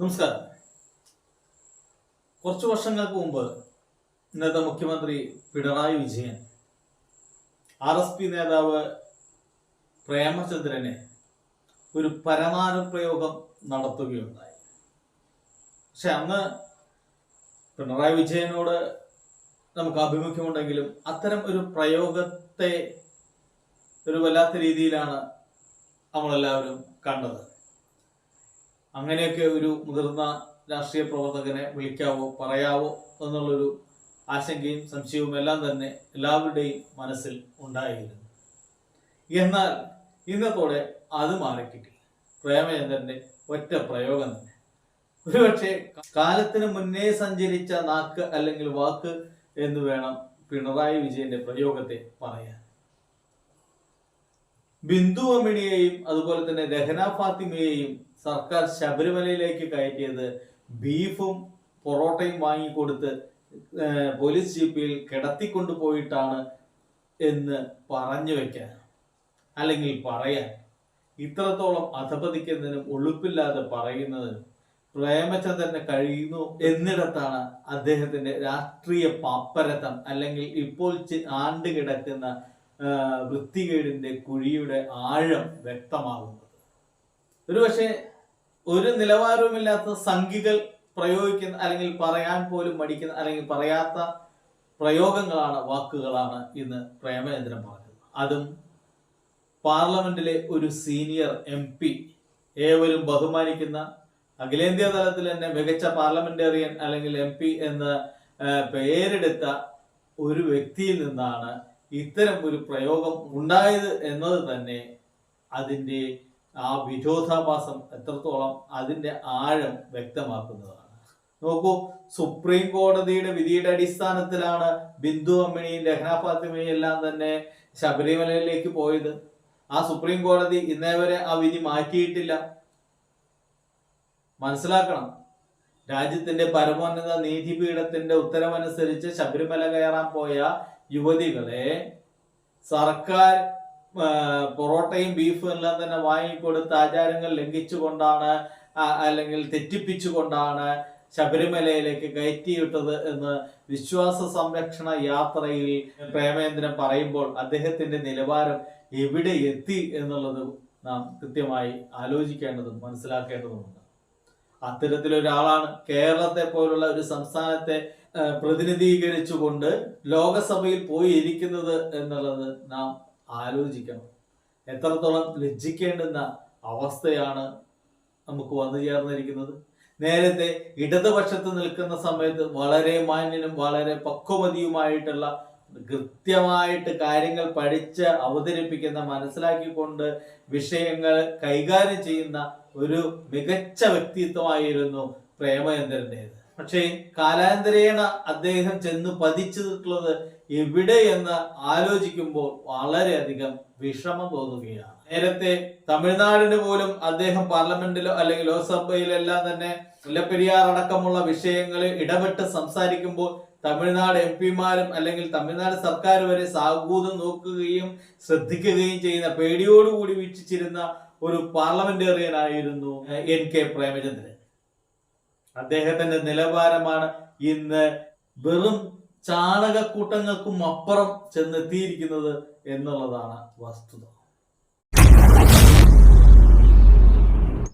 നമസ്കാരം. കുറച്ചു വർഷങ്ങൾക്ക് മുമ്പ് ഇന്നത്തെ മുഖ്യമന്ത്രി Pinarayi Vijayan R S P നേതാവ് പ്രേമചന്ദ്രനെ ഒരു പരമാനുപ്രയോഗം നടത്തുകയുണ്ടായി. പക്ഷെ അന്ന് പിണറായി വിജയനോട് നമുക്ക് ആഭിമുഖ്യമുണ്ടെങ്കിലും അത്തരം ഒരു പ്രയോഗത്തെ ഒരു വല്ലാത്ത രീതിയിലാണ് നമ്മളെല്ലാവരും കണ്ടത്. അങ്ങനെയൊക്കെ ഒരു മുതിർന്ന രാഷ്ട്രീയ പ്രവർത്തകനെ വിളിക്കാവോ പറയാവോ എന്നുള്ളൊരു ആശങ്കയും സംശയവും എല്ലാം തന്നെ എല്ലാവരുടെയും മനസ്സിൽ ഉണ്ടായിരുന്നു. എന്നാൽ ഇന്നത്തോടെ അത് മാറിക്കിട്ടി. പ്രേമചന്ദ്രന്റെ ഒറ്റ പ്രയോഗം തന്നെ. ഒരുപക്ഷെ കാലത്തിന് മുന്നേ സഞ്ചരിച്ച നാക്ക് അല്ലെങ്കിൽ വാക്ക് എന്ന് വേണം പിണറായി വിജയന്റെ പ്രയോഗത്തെ പറയാൻ. ബിന്ദു അമ്മിണിയെയും അതുപോലെ തന്നെ രഹന ഫാത്തിമയെയും സർക്കാർ ശബരിമലയിലേക്ക് കയറ്റിയത് ബീഫും പൊറോട്ടയും വാങ്ങിക്കൊടുത്ത് പോലീസ് ജീപ്പിൽ കിടത്തിക്കൊണ്ടു പോയിട്ടാണ് എന്ന് പറഞ്ഞു വെക്കാൻ അല്ലെങ്കിൽ പറയാൻ. ഇത്രത്തോളം അധപതിക്കുന്നതിനും ഒളുപ്പില്ലാതെ പറയുന്നതിനും പ്രേമചന്ദ്രനെ കഴിയുന്നു എന്നിടത്താണ് അദ്ദേഹത്തിന്റെ രാഷ്ട്രീയ പാപ്പരത്തം അല്ലെങ്കിൽ ഇപ്പോൾ ആണ്ട് കിടക്കുന്ന വൃത്തികേടിന്റെ കുഴിയുടെ ആഴം വ്യക്തമാകുന്നത്. ഒരുപക്ഷെ ഒരു നിലവാരവുമില്ലാത്ത സംഖികൾ പ്രയോഗിക്കുന്ന അല്ലെങ്കിൽ പറയാൻ പോലും മടിക്കുന്ന അല്ലെങ്കിൽ പറയാത്ത പ്രയോഗങ്ങളാണ് വാക്കുകളാണ് ഇന്ന് പ്രേമചന്ദ്രൻ പറഞ്ഞത്. അതും പാർലമെന്റിലെ ഒരു സീനിയർ എം പി ഏവരും ബഹുമാനിക്കുന്ന അഖിലേന്ത്യാ തലത്തിൽ തന്നെ മികച്ച പാർലമെന്റേറിയൻ അല്ലെങ്കിൽ എം പി എന്ന് പേരെടുത്ത ഒരു വ്യക്തിയിൽ നിന്നാണ് ഇത്തരം ഒരു പ്രയോഗം ഉണ്ടായത് എന്നത് തന്നെ അതിന്റെ ആ വിരോധാഭാസം എത്രത്തോളം അതിന്റെ ആഴം വ്യക്തമാക്കുന്നതാണ്. നോക്കൂ സുപ്രീം കോടതിയുടെ വിധിയുടെ അടിസ്ഥാനത്തിലാണ് ബിന്ദു അമ്മിണിയും രഹ്ന ഫാത്തിമയും എല്ലാം തന്നെ ശബരിമലയിലേക്ക് പോയത്. ആ സുപ്രീം കോടതി ഇന്നേ വരെ ആ വിധി മാറ്റിയിട്ടില്ല. മനസ്സിലാക്കണം രാജ്യത്തിന്റെ പരമോന്നത നീതിപീഠത്തിന്റെ ഉത്തരവനുസരിച്ച് ശബരിമല കയറാൻ പോയ യുവതികളെ സർക്കാർ പൊറോട്ടയും ബീഫും എല്ലാം തന്നെ വാങ്ങിക്കൊടുത്ത് ആചാരങ്ങൾ ലംഘിച്ചുകൊണ്ടാണ് അല്ലെങ്കിൽ തെറ്റിപ്പിച്ചുകൊണ്ടാണ് ശബരിമലയിലേക്ക് കയറ്റിയിട്ടത് എന്ന് വിശ്വാസ സംരക്ഷണ യാത്രയിൽ പ്രേമേന്ദ്രൻ പറയുമ്പോൾ അദ്ദേഹത്തിന്റെ നിലവാരം എവിടെ എത്തി എന്നുള്ളത് നാം കൃത്യമായി ആലോചിക്കേണ്ടതും മനസ്സിലാക്കേണ്ടതുമുണ്ട്. അത്തരത്തിലൊരാളാണ് കേരളത്തെ പോലുള്ള ഒരു സംസ്ഥാനത്തെ പ്രതിനിധീകരിച്ചു പ്രതിനിധീകരിച്ചുകൊണ്ട് ലോകസഭയിൽ പോയി ഇരിക്കുന്നത് എന്നുള്ളത് നാം ആലോചിക്കണം. എത്രത്തോളം ലജ്ജിക്കേണ്ടുന്ന അവസ്ഥയാണ് നമുക്ക് വന്നു ചേർന്നിരിക്കുന്നത്. നേരത്തെ ഇടതുപക്ഷത്ത് നിൽക്കുന്ന സമയത്ത് വളരെ മാന്യനും വളരെ പക്വമതിയുമായിട്ടുള്ള കൃത്യമായിട്ട് കാര്യങ്ങൾ പഠിച്ച് അവതരിപ്പിക്കുന്ന മനസ്സിലാക്കിക്കൊണ്ട് വിഷയങ്ങൾ കൈകാര്യം ചെയ്യുന്ന ഒരു മികച്ച വ്യക്തിത്വമായിരുന്നു പ്രേമചന്ദ്രന്റേത്. പക്ഷേ കാലാന്തരേണ അദ്ദേഹം ചെന്ന് പതിച്ചിട്ടുള്ളത് എവിടെ എന്ന് ആലോചിക്കുമ്പോൾ വളരെയധികം വിഷമം തോന്നുകയാണ്. നേരത്തെ തമിഴ്നാടിന് പോലും അദ്ദേഹം പാർലമെന്റിലോ അല്ലെങ്കിൽ ലോക്സഭയിലെല്ലാം തന്നെ മുല്ലപ്പെരിയാർ അടക്കമുള്ള വിഷയങ്ങളിൽ ഇടപെട്ട് സംസാരിക്കുമ്പോൾ തമിഴ്നാട് എം പിമാരും അല്ലെങ്കിൽ തമിഴ്നാട് സർക്കാർ വരെ സാഹൂതം നോക്കുകയും ശ്രദ്ധിക്കുകയും ചെയ്യുന്ന പേടിയോടുകൂടി വീക്ഷിച്ചിരുന്ന ഒരു പാർലമെന്റേറിയനായിരുന്നു എൻ കെ പ്രേമചന്ദ്രൻ. അദ്ദേഹത്തിന്റെ നിലവാരമാണ് ഇന്ന് വെറും ചാണകക്കൂട്ടങ്ങൾക്കും അപ്പുറം ചെന്നെത്തിയിരിക്കുന്നത് എന്നുള്ളതാണ് വസ്തുത.